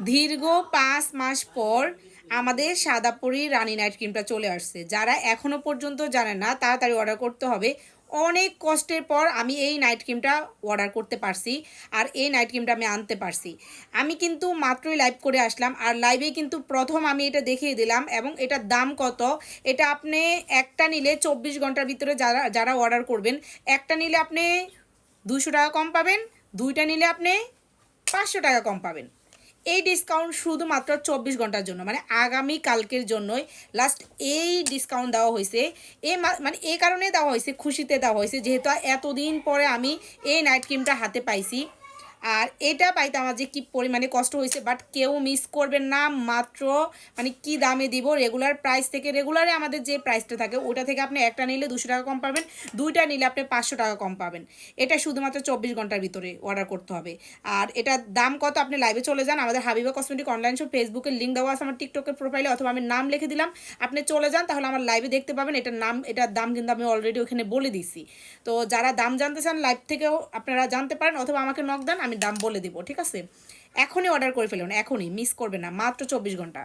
দীর্ঘ পাঁচ মাস পর আমাদের সাদাপুরি রানী নাইট ক্রিমটা চলে আসছে। যারা এখনও পর্যন্ত জানেন না, তাড়াতাড়ি অর্ডার করতে হবে। অনেক কষ্টের পর আমি এই নাইট ক্রিমটা অর্ডার করতে পারছি আর এই নাইট ক্রিমটা আমি আনতে পারছি। আমি কিন্তু মাত্রই লাইভ করে আসলাম আর লাইভে কিন্তু প্রথম আমি এটা দেখিয়ে দিলাম এবং এটার দাম কত, এটা আপনি একটা নিলে চব্বিশ ঘণ্টার ভিতরে যারা যারা অর্ডার করবেন, একটা নিলে আপনি দুশো টাকা কম পাবেন, দুইটা নিলে আপনি পাঁচশো টাকা কম পাবেন। এই ডিসকাউন্ট শুধুমাত্র চব্বিশ ঘণ্টার জন্য মানে আগামী কালকের জন্যই লাস্ট এই ডিসকাউন্ট দেওয়া হয়েছে। এ মা- মানে এই কারণে দেওয়া হয়েছে, খুশিতে দেওয়া হয়েছে, যেহেতু এতদিন পরে আমি এই নাইট ক্রিমটা হাতে পাইছি। আর এটা পাইতে আমার যে কী পরিমাণে কষ্ট হয়েছে বাট কেউ মিস করবেন না, মাত্র মানে কি দামে দিব রেগুলার প্রাইস থেকে রেগুলারে আমাদের যে প্রাইসটা থাকে ওটা থেকে আপনি একটা নিলে দুশো টাকা কম পাবেন, দুইটা নিলে আপনি পাঁচশো টাকা কম পাবেন। এটা শুধুমাত্র চব্বিশ ঘণ্টার ভিতরে অর্ডার করতে হবে। আর এটার দাম কত আপনি লাইভে চলে যান, আমাদের হাবিবা কসমেটিক অনলাইন শপ ফেসবুকের লিঙ্ক দেওয়া আছে আমার টিকটকের প্রোফাইলে অথবা আমি নাম লিখে দিলাম, আপনি চলে যান, তাহলে আমার লাইভে দেখতে পাবেন, এটার নাম, এটার দাম কিন্তু আমি অলরেডি ওখানে বলে দিছি। তো যারা দাম জানতে চান লাইভ থেকেও আপনারা জানতে পারেন, অথবা আমাকে নক দেন আমি দাম বলে দিব, ঠিক আছে? এখনই অর্ডার করে ফেলুন, এখনই মিস করবে না, মাত্র চব্বিশ ঘণ্টা।